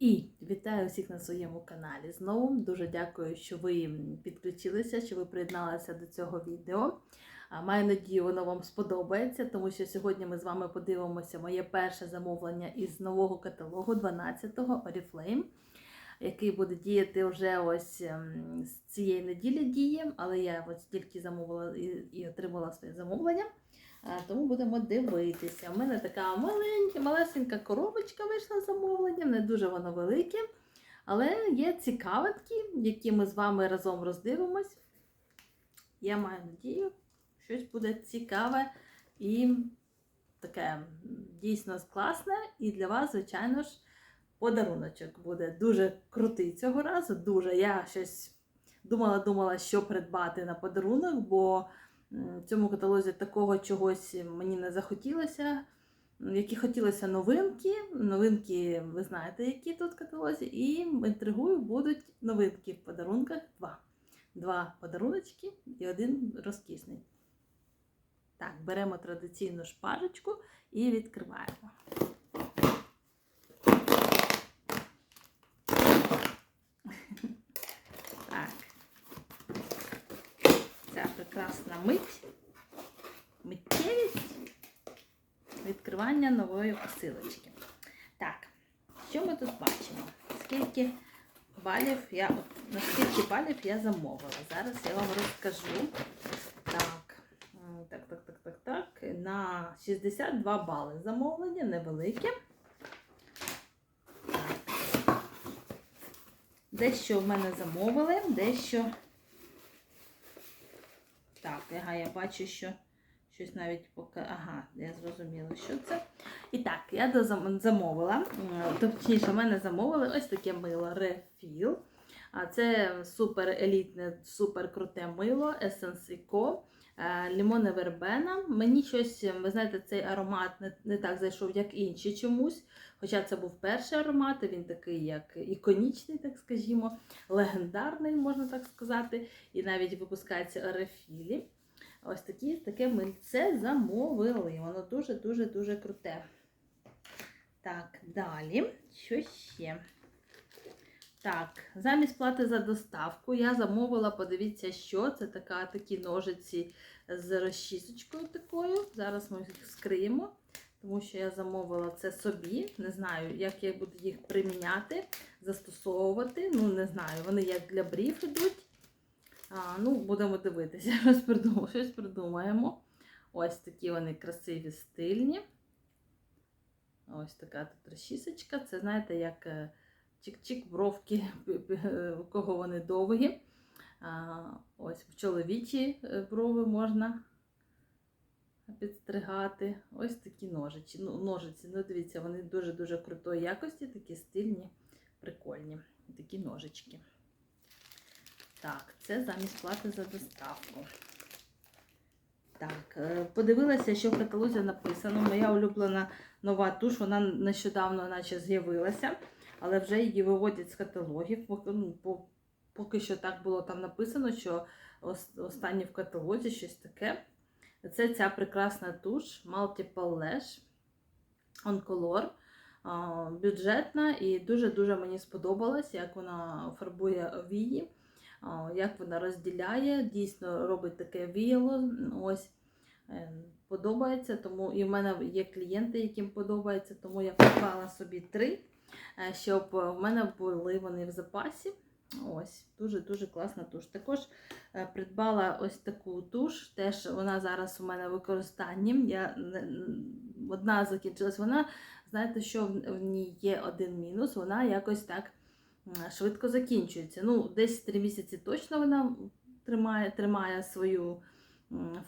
І вітаю всіх на своєму каналі. Знову дуже дякую, що ви підключилися, що ви приєдналися до цього відео. Маю надію, воно вам сподобається, тому що сьогодні ми з вами подивимося моє перше замовлення із нового каталогу 12-го Oriflame, який буде діяти вже ось ем, з цієї неділі діє, але я ось тільки замовила і, і отримала своє замовлення. Тому будемо дивитися. У мене така маленька, малесенька коробочка вийшла з замовленням, не дуже воно велике. Але є цікавинки, які ми з вами разом роздивимось. Я маю надію, щось буде цікаве і таке дійсно класне. І для вас, звичайно ж, подаруночок буде дуже крутий цього разу. Дуже. Я щось думала-думала, що придбати на подарунок, бо в цьому каталозі такого чогось мені не захотілося. Які хотілося новинки. Новинки, ви знаєте, які тут в каталозі. І інтригую, будуть новинки в подарунках. Два. Два подаруночки і один розкішний. Так, беремо традиційну шпажечку і відкриваємо. Так. Ця прекрасна мить, миттєвість відкривання нової посилочки. Так, що ми тут бачимо? Скільки балів я, от, на балів я замовила? Зараз я вам розкажу. Так, так, так, так, так, так. На 62 бали замовлення, невелике. Дещо в мене замовили, дещо. Ага, я бачу, що щось навіть поки. Ага, я зрозуміла, що це. І так, я замовила. Точніше, в мене замовили ось таке мило Refill. А це супер елітне, супер круте мило Essence Eco. е, Лімоне вербена. Мені щось, ви знаєте, цей аромат не, не так зайшов, як інші чомусь. Хоча це був перший аромат, він такий, як іконічний, так скажімо, легендарний, можна так сказати. І навіть випускається рефілі. Ось такі, таке мильце замовили. Воно дуже-дуже-дуже круте. Так, далі. Що ще? Так, замість плати за доставку я замовила, подивіться, що це така, такі ножиці з розчісочкою такою. Зараз ми їх скриємо, тому що я замовила це собі. Не знаю, як я буду їх приміняти, застосовувати. Ну, не знаю, вони як для брів ідуть. А, ну, будемо дивитися, щось придумаємо. Щось придумаємо. Ось такі вони красиві, стильні. Ось така тут розчісочка. Це, знаєте, як е, чик-чик бровки, у кого вони довгі. А, ось в чоловічі е, брови можна підстригати. Ось такі ножиці. Ну, ножиці. Ну, дивіться, вони дуже-дуже крутої якості, такі стильні, прикольні. Такі ножички. Так, це замість плати за доставку. Так, е, подивилася, що в каталозі написано. Моя улюблена нова туш, вона нещодавно наче з'явилася, але вже її виводять з каталогів. Поки, ну, що так було там написано, що ос- останнє в каталозі щось таке. Це ця прекрасна туш Multiple Lash On Color. Бюджетна і дуже-дуже мені сподобалось, як вона фарбує вії. Як вона розділяє, дійсно робить таке віяло. Ось е, подобається, тому і в мене є клієнти, яким подобається, тому я придбала собі три, е, щоб в мене були вони в запасі. Ось, дуже-дуже класна туш. Також е, придбала ось таку туш, теж вона зараз у мене в використанні. Я, одна закінчилась, вона, знаєте, що в ній є один мінус, вона якось так швидко закінчується. Ну, десь 3 місяці точно вона тримає, тримає свою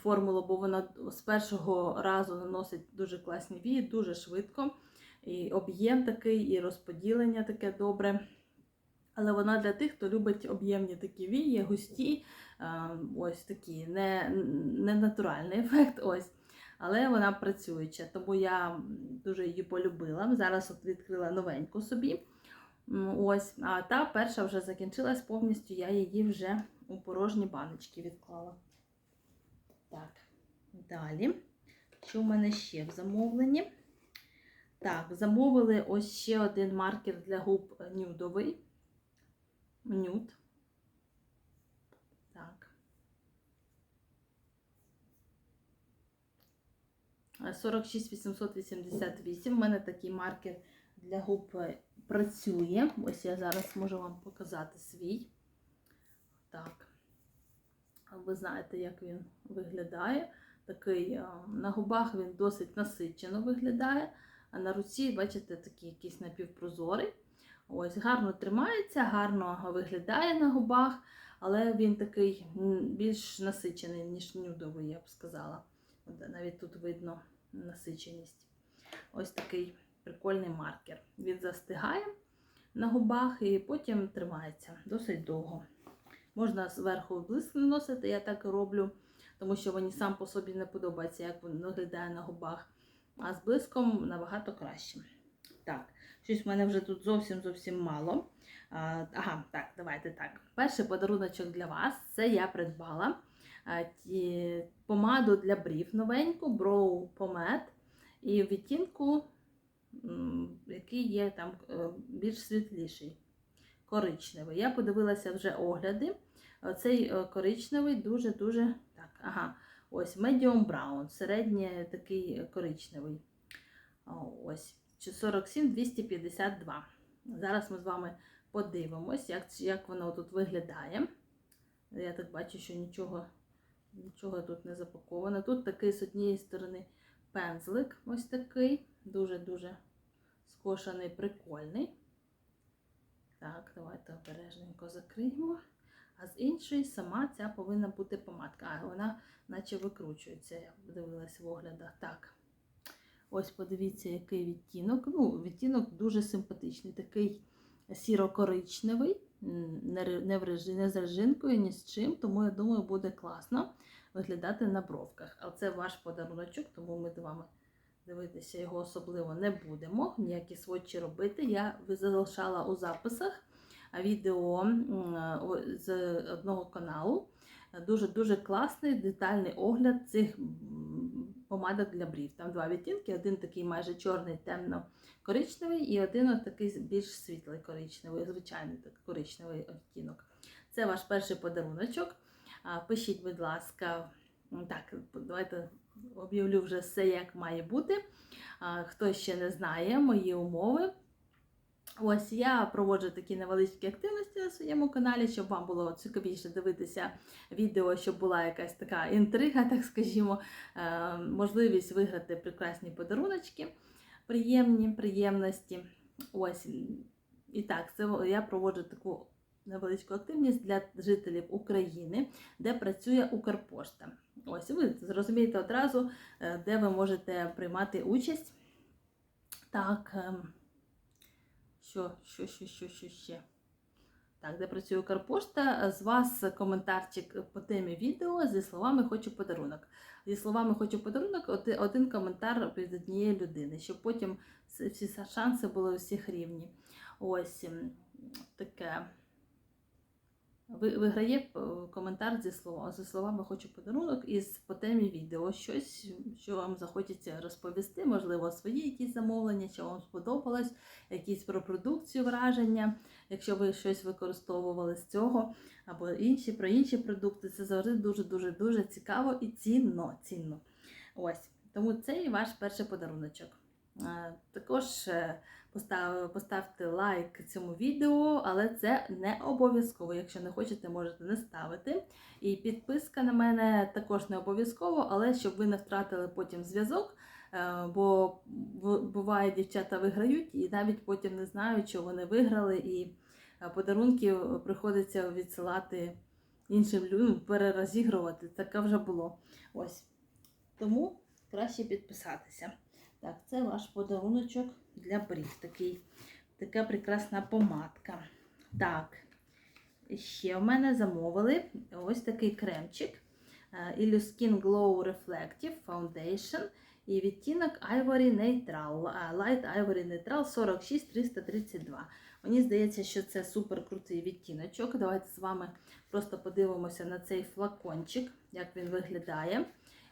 формулу, бо вона з першого разу наносить дуже класні вії, дуже швидко. І об'єм такий, і розподілення таке добре. Але вона для тих, хто любить об'ємні такі вії, густі, е, ось такі, не, не натуральний ефект. ось. Але вона працююча, тому я дуже її полюбила. Зараз от відкрила новеньку собі. Ось, а та перша вже закінчилась повністю, я її вже у порожні баночки відклала. Так, далі. Що в мене ще в замовленні? Так, замовили ось ще один маркер для губ нюдовий. Нюд. Так. 46 888. У мене такий маркер для губ працює. Ось я зараз можу вам показати свій. Так. Ви знаєте, як він виглядає. Такий е, на губах він досить насичено виглядає, а на руці, бачите, такий якийсь напівпрозорий. Ось, гарно тримається, гарно виглядає на губах, але він такий більш насичений, ніж нюдовий, я б сказала. Навіть тут видно насиченість. Ось такий прикольний маркер. Він застигає на губах і потім тримається досить довго. Можна зверху блиск наносити, я так і роблю, тому що мені сам по собі не подобається, як він виглядає на губах. А з блиском набагато краще. Так, щось в мене вже тут зовсім зовсім мало. А, ага, так, давайте так. Перший подаруночок для вас це я придбала помаду для брів новеньку, Brow Pomade. І відтінку, який є там е, більш світліший, коричневий. Я подивилася вже огляди. Цей е, коричневий дуже-дуже. Так, ага, ось medium brown, середній такий коричневий. Ось 47-252. Зараз ми з вами подивимось, як, як воно тут виглядає. Я так бачу, що нічого, нічого тут не запаковано. Тут такий з однієї сторони пензлик, ось такий, дуже-дуже скошений, прикольний. Так, давайте обережненько закриємо. А з іншої сама ця повинна бути помадка. А вона наче викручується, я дивилась в оглядах. Так. Ось подивіться, який відтінок. Ну, відтінок дуже симпатичний, такий сіро-коричневий, не не з режинкою, ні з чим, тому я думаю, буде класно виглядати на бровках. Але це ваш подаруночок, тому ми з вами дивитися його особливо не будемо. Ніякі сводчі робити. Я залишала у записах відео з одного каналу. Дуже-дуже класний детальний огляд цих помадок для брів. Там два відтінки: один такий майже чорний, темно-коричневий, і один такий більш світлий коричневий, звичайний так, коричневий відтінок. Це ваш перший подаруночок. Пишіть, будь ласка, так, давайте об'явлю вже все, як має бути. Хто ще не знає мої умови. Ось я проводжу такі невеличкі активності на своєму каналі, щоб вам було цікавіше дивитися відео, щоб була якась така інтрига, так скажімо, е, можливість виграти прекрасні подаруночки, приємні приємності. Ось і так, це я проводжу таку невеличку активність для жителів України, де працює Укрпошта. Ось ви зрозумієте одразу, е, де ви можете приймати участь. Так. ем, що, що, що, що, що ще? Так, де працює Укрпошта, з вас коментарчик по темі відео зі словами Хочу подарунок. Зі словами Хочу подарунок один коментар від однієї людини, щоб потім всі шанси були у всіх рівні. Ось таке. Ви- Виграє е, коментар зі слова, зі словами Хочу подарунок із по темі відео. Щось, що вам захочеться розповісти, можливо, свої якісь замовлення, що вам сподобалось, якісь про продукцію враження, якщо ви щось використовували з цього, або інші про інші продукти. Це завжди дуже-дуже дуже цікаво і цінно. цінно. Ось. Тому це і ваш перший подаруночок. Е, Також е, поставте лайк цьому відео, але це не обов'язково. Якщо не хочете, можете не ставити. І підписка на мене також не обов'язково, але щоб ви не втратили потім зв'язок. Е, Бо буває, дівчата виграють і навіть потім не знають, що вони виграли, і е, подарунки приходиться відсилати іншим людям, перерозігрувати. Таке вже було. Ось. Тому краще підписатися. Так, це ваш подаруночок для брів. Такий, така прекрасна помадка. Так, ще в мене замовили ось такий кремчик. е, Illuskin Glow Reflective Foundation. І відтінок Ivory Neutral, Light Ivory Neutral 46332. Мені здається, що це супер крутий відтіночок. Давайте з вами просто подивимося на цей флакончик, як він виглядає,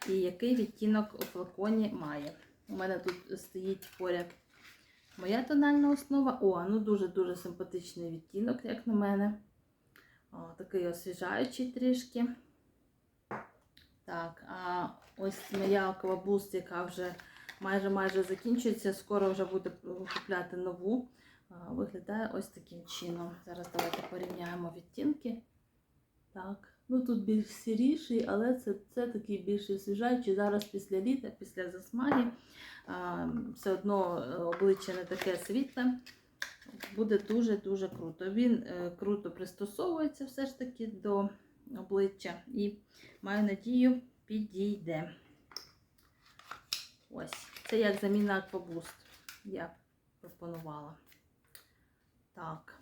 і який відтінок у флаконі має. У мене тут стоїть поряд Моя тональна основа. О, ну дуже-дуже симпатичний відтінок, як на мене. О, такий освіжаючий трішки. Так, а ось моя аквабуст, яка вже майже майже закінчується. Скоро вже буде купляти нову. Виглядає ось таким чином. Зараз давайте порівняємо відтінки. Так, ну тут більш сіріший, але це, це такий більш освіжаючий. Зараз після літа, після засмаги, а, все одно е, обличчя не таке світле. Буде дуже-дуже круто. Він е, круто пристосовується все ж таки до обличчя і маю надію, підійде. Ось, це як заміна аквабуст. Я пропонувала. Так,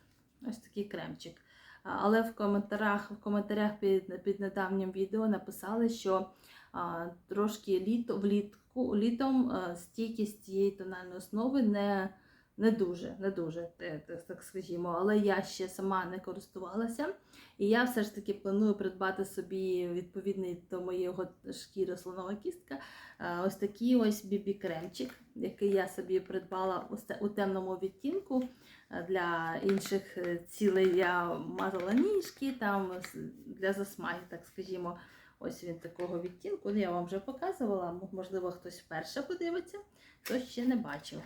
ось такий кремчик. Але в коментарях, в коментарях під, під недавнім відео написали, що а, трошки літо, влітку, літом а, стійкість цієї тональної основи не, не дуже, не дуже, те- так скажімо. Але я ще сама не користувалася. І я все ж таки планую придбати собі відповідний до моєї шкіри слонова кістка. Ось такий ось бібі-кремчик, який я собі придбала у темному відтінку. Е, Для інших е, цілей я мазала ніжки, там для засмаги, так скажімо. Ось він такого відтінку. Ну, Я вам вже показувала, можливо, хтось вперше подивиться, хтось ще не бачив.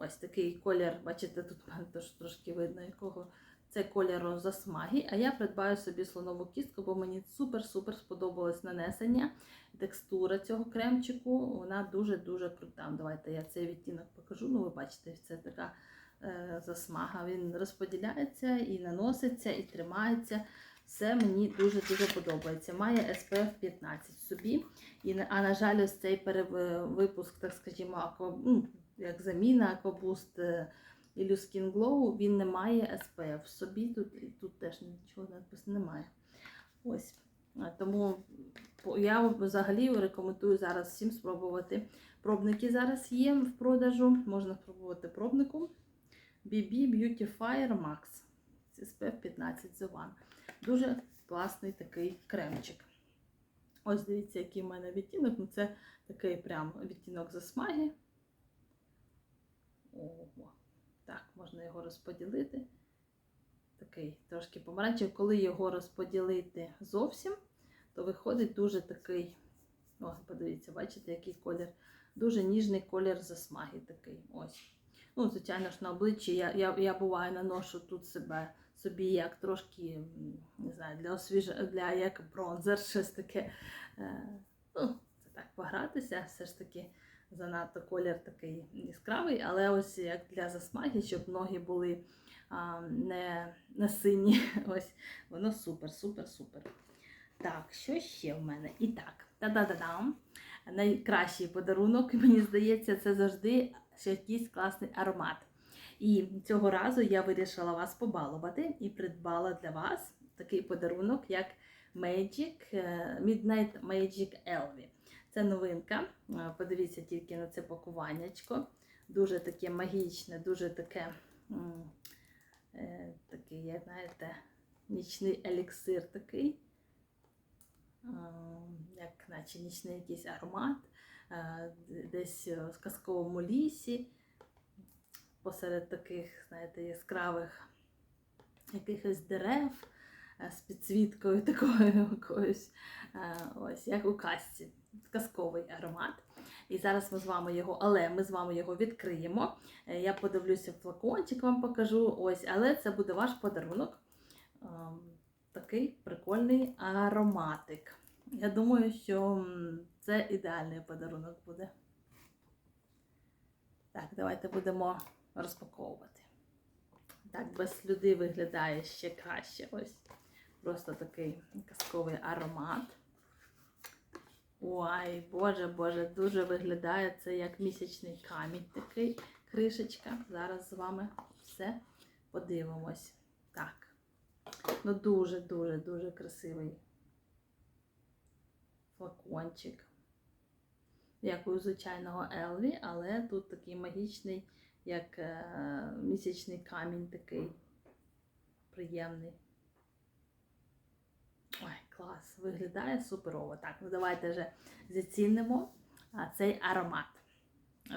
Ось такий колір, бачите, тут теж трошки видно, якого це кольору засмаги. А я придбаю собі слонову кістку, бо мені супер-супер сподобалось нанесення. Текстура цього кремчику, вона дуже-дуже крута. Давайте я цей відтінок покажу. Ну, ви бачите, це така е, засмага. Він розподіляється і наноситься, і тримається. Все мені дуже-дуже подобається. Має SPF 15 собі. І, а на жаль, ось цей перевипуск, так скажімо, ну, як заміна Аквабуст Illu Skin Glow, він не має SPF в собі. Тут, тут теж нічого написано немає. Ось. Тому я взагалі рекомендую зараз всім спробувати. Пробники зараз є в продажу. Можна спробувати пробнику. BB Beautifier Max. з SPF 15 The One. Дуже класний такий кремчик. Ось дивіться, який в мене відтінок. Ну, це такий прям відтінок засмаги. Ого. Так, можна його розподілити. Такий трошки помаранчевий. Коли його розподілити зовсім, то виходить дуже такий. О, подивіться, бачите, який колір. Дуже ніжний колір засмаги такий. Ось. Ну, звичайно ж, на обличчі я, я, я буваю наношу тут себе собі як трошки, не знаю, для освіж... для як бронзер, щось таке. Е, ну, це так погратися, все ж таки занадто колір такий яскравий, але ось як для засмаги, щоб ноги були а, не, не сині. Ось воно супер, супер, супер. Так, що ще в мене? І так, та-да-да-дам. Найкращий подарунок, мені здається, це завжди якийсь класний аромат. І цього разу я вирішила вас побалувати і придбала для вас такий подарунок, як Magic е, Midnight Magic Elvi. Це новинка. Е, Подивіться тільки на це пакуваннячко. Дуже таке магічне, дуже таке, е, такий, як знаєте, нічний еліксир такий. Е, Як наче нічний якийсь аромат, десь в казковому лісі, посеред таких, знаєте, яскравих якихось дерев з підсвіткою такою якоюсь, ось як у казці казковий аромат. І зараз ми з вами його, але ми з вами його відкриємо. Е, Я подивлюся флакончик, вам покажу. Ось, але це буде ваш подарунок. Ем, Такий прикольний ароматик. Я думаю, що це ідеальний подарунок буде. Так, давайте будемо розпаковувати. Так, без слюди виглядає ще краще. Ось просто такий казковий аромат. Ой, боже, боже, дуже виглядає це як місячний камінь такий кришечка. Зараз з вами все подивимось. Так. Ну, дуже, дуже, дуже красивий флакончик. Як у звичайного Елві, але тут такий магічний, як е, місячний камінь такий приємний. Ой, клас, виглядає суперово. Так, ну давайте вже зацінимо цей аромат.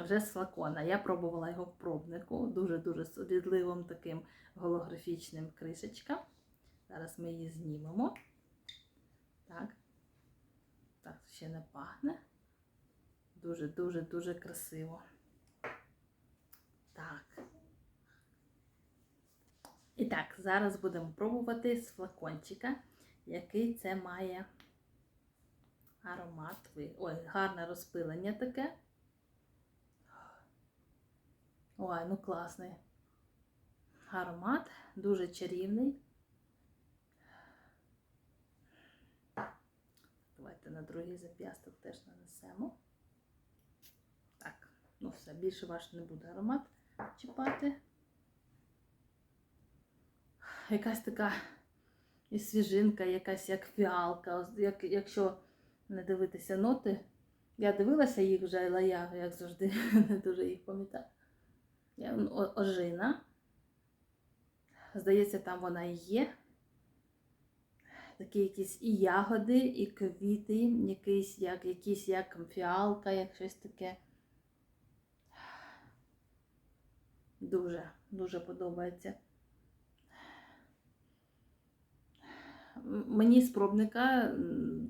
вже з флакона. Я пробувала його в пробнику, дуже-дуже з таким голографічним кришечка. Зараз ми її знімемо. Так. Так, ще не пахне. Дуже-дуже дуже красиво. Так. І так, зараз будемо пробувати з флакончика, який це має аромат. Ой, гарне розпилення таке. Ой, ну класний. Аромат, дуже чарівний. Давайте на другий зап'ясток теж нанесемо. Так, ну все, більше ваш не буде аромат чіпати. Якась така і свіжинка, якась як фіалка. Як, якщо не дивитися ноти, я дивилася їх вже, але я, як завжди, не дуже їх пам'ятаю. Ну, Ожина. Здається, там вона і є. Такі якісь і ягоди, і квіти, якісь як, якісь як фіалка, як щось таке. Дуже, дуже подобається. Мені з пробника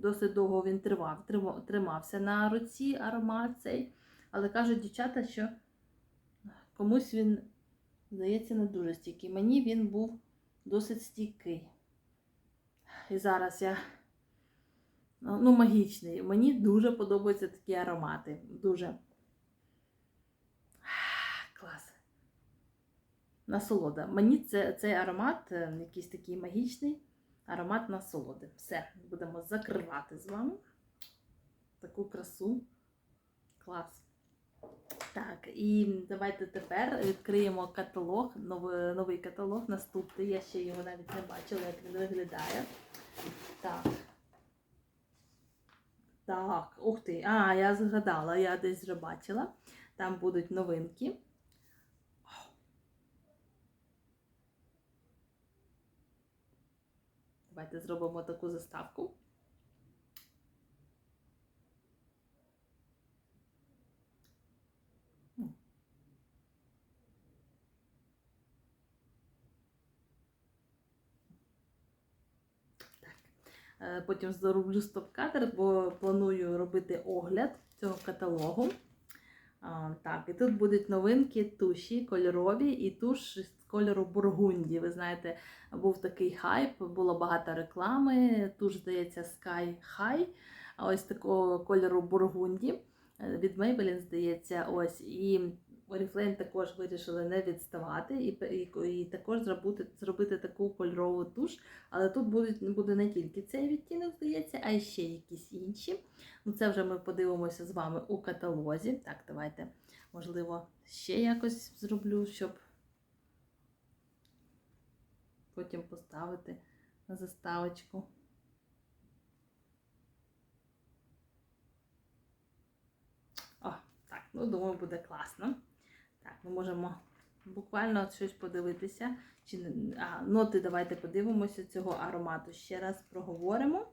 досить довго він тривав, тримався на руці аромат цей, але кажуть дівчата, що комусь він, здається, не дуже стійкий. Мені він був досить стійкий. І зараз я ну, ну, магічний. Мені дуже подобаються такі аромати. Дуже. Клас. Насолода. Мені це, цей аромат, е, якийсь такий магічний аромат насолоди. Все, будемо закривати з вами таку красу. Клас. Так, і давайте тепер відкриємо каталог, новий, новий каталог наступний. Я ще його навіть не бачила, як він виглядає. Так. Так, ух ти. А, я згадала, я десь вже бачила. Там будуть новинки. Давайте зробимо таку заставку. Е, Потім зроблю стоп-кадр, бо планую робити огляд цього каталогу. Так, і тут будуть новинки туші кольорові і туш з кольору бургунді. Ви знаєте, був такий хайп, було багато реклами. Туш, здається, Sky High, ось такого кольору бургунді. Е, Від Maybelline, здається, ось. І Oriflame також вирішили не відставати і, і, і також зробити, зробити таку кольорову туш. Але тут будуть, буде не тільки цей відтінок, здається, а й ще якісь інші. Ну, це вже ми подивимося з вами у каталозі. Так, давайте, можливо, ще якось зроблю, щоб потім поставити на заставочку. О, так, ну думаю, буде класно. Ми можемо буквально щось подивитися. Чи, а, ноти давайте подивимося цього аромату. Ще раз проговоримо.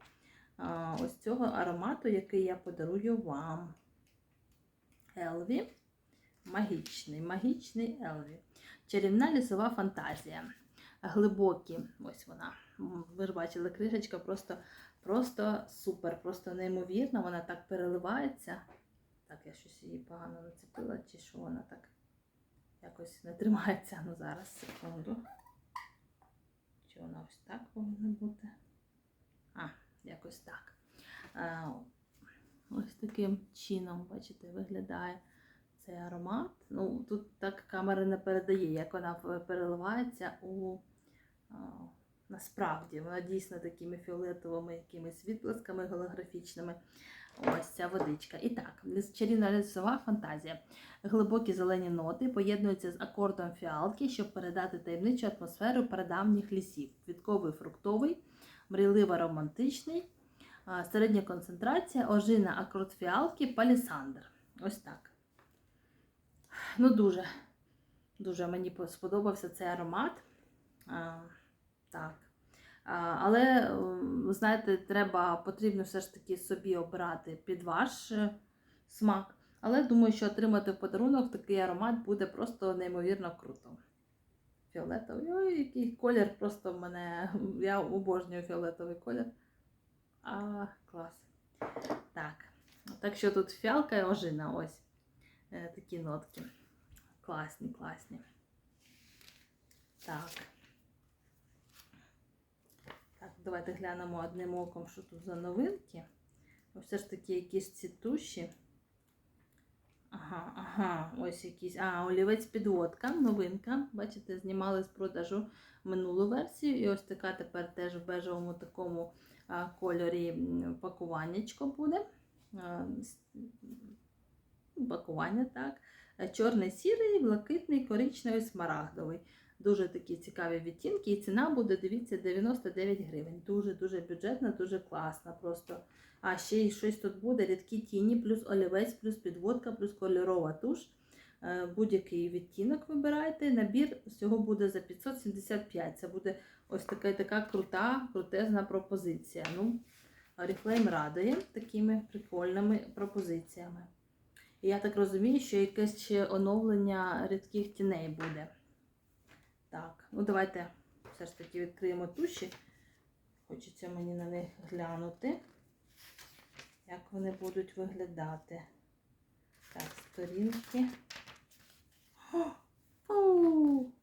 А, ось цього аромату, який я подарую вам. Елві. Магічний, магічний Елві. Чарівна лісова фантазія. Глибокі, ось вона. Ви ж бачили, кришечка просто, просто супер, просто неймовірна. Вона так переливається. Так, я щось її погано нацепила, чи що вона так якось не тримається. Ну зараз, секунду. Чи вона ось так повинна бути? А, якось так. Ось таким чином, бачите, виглядає цей аромат. Ну, тут так камера не передає, як вона переливається у насправді. Вона дійсно такими фіолетовими якимись відблисками голографічними. Ось ця водичка. І так, чарівна лісова фантазія. Глибокі зелені ноти поєднуються з акордом фіалки, щоб передати таємничу атмосферу прадавніх лісів. Квітковий фруктовий, мрійливо романтичний, середня концентрація, ожина акорд фіалки, палісандр. Ось так. Ну, дуже, дуже мені сподобався цей аромат. А, так. Але, ви знаєте, треба, потрібно все ж таки собі обирати під ваш е, смак. Але думаю, що отримати в подарунок такий аромат буде просто неймовірно круто. Фіолетовий. Ой, який колір просто в мене. Я обожнюю фіолетовий колір. А, клас. Так. Так що тут фіалка і ожина, ось. Е, такі нотки. Класні, класні. Так. Давайте глянемо одним оком, що тут за новинки. Все ж таки якісь ці туші. Ага, ага, ось якісь. А, олівець підводка, новинка. Бачите, знімали з продажу минулу версію. І ось така тепер теж в бежевому такому кольорі пакуваннячко буде. Пакування, так. Чорний, сірий, блакитний, коричневий, смарагдовий. Дуже такі цікаві відтінки. І ціна буде, дивіться, 99 гривень. Дуже-дуже бюджетна, дуже класна. Просто. А ще й щось тут буде: рідкі тіні, плюс олівець, плюс підводка, плюс кольорова туш. Е, Будь-який відтінок вибирайте. Набір всього буде за 575. Це буде ось така така крута, крутезна пропозиція. Ну, Oriflame радує такими прикольними пропозиціями. І я так розумію, що якесь ще оновлення рідких тіней буде. Так, ну давайте все ж таки відкриємо туші. Хочеться мені на них глянути, як вони будуть виглядати. Так, сторінки.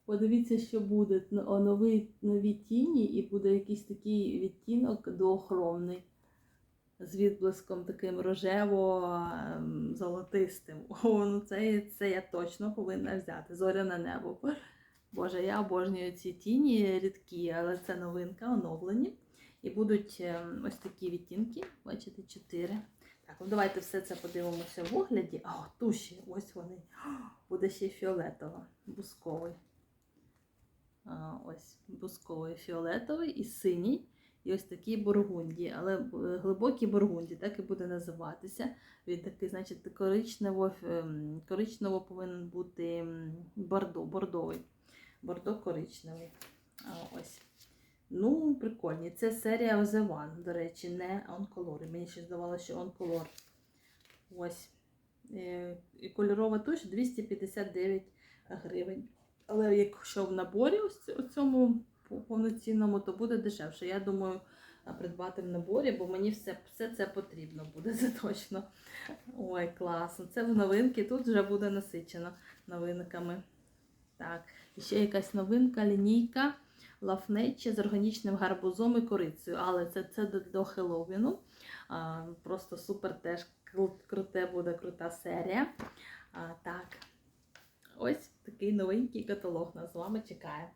Подивіться, що буде. Нові, нові тіні, і буде якийсь такий відтінок доохромний. З відблиском таким рожево-золотистим. О, ну це, це я точно повинна взяти. Зоряне небо. Боже, я обожнюю ці тіні рідкі, але це новинка, оновлені. І будуть ем, ось такі відтінки. Бачите, чотири. Так, ну давайте все це подивимося в огляді. О, туші, ось вони. Буде ще фіолетова, бусковий. А, ось бусковий фіолетовий і синій. І ось такі бургунді, але е, глибокі бургунді, так і буде називатися. Він такий, значить, коричнево, ем, коричнево повинен бути бордо, бордовий. Бордо коричневий. А, ось. Ну, прикольні. Це серія The One, до речі, не Oncolor. Мені ще здавалося, що Oncolor. Ось. Е, І кольорова туш 259 гривень. Але якщо в наборі у цьому повноцінному, то буде дешевше. Я думаю, придбати в наборі, бо мені все, все це потрібно буде, це точно. Ой, класно. Це в новинки. Тут вже буде насичено новинками. Так, ще якась новинка, лінійка Лафнечі з органічним гарбузом і корицею. Але це, це до, Хеллоуіну. Просто супер теж круте буде крута серія. А, так. Ось такий новенький каталог нас з вами чекає.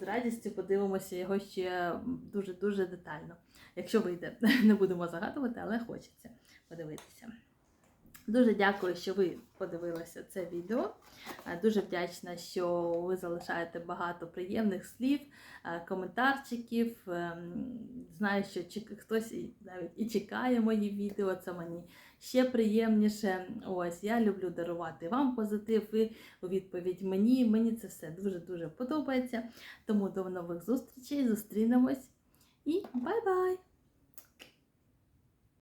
З радістю подивимося його ще дуже-дуже детально. Якщо вийде, не будемо загадувати, але хочеться подивитися. Дуже дякую, що ви подивилися це відео. Е, Дуже вдячна, що ви залишаєте багато приємних слів, е, коментарчиків. Ем, Знаю, що хтось навіть і чекає мої відео. Це мені ще приємніше. Ось я люблю дарувати вам позитив. Ви у відповідь мені. Мені це все дуже дуже подобається. Тому до нових зустрічей. Зустрінемось і бай-бай!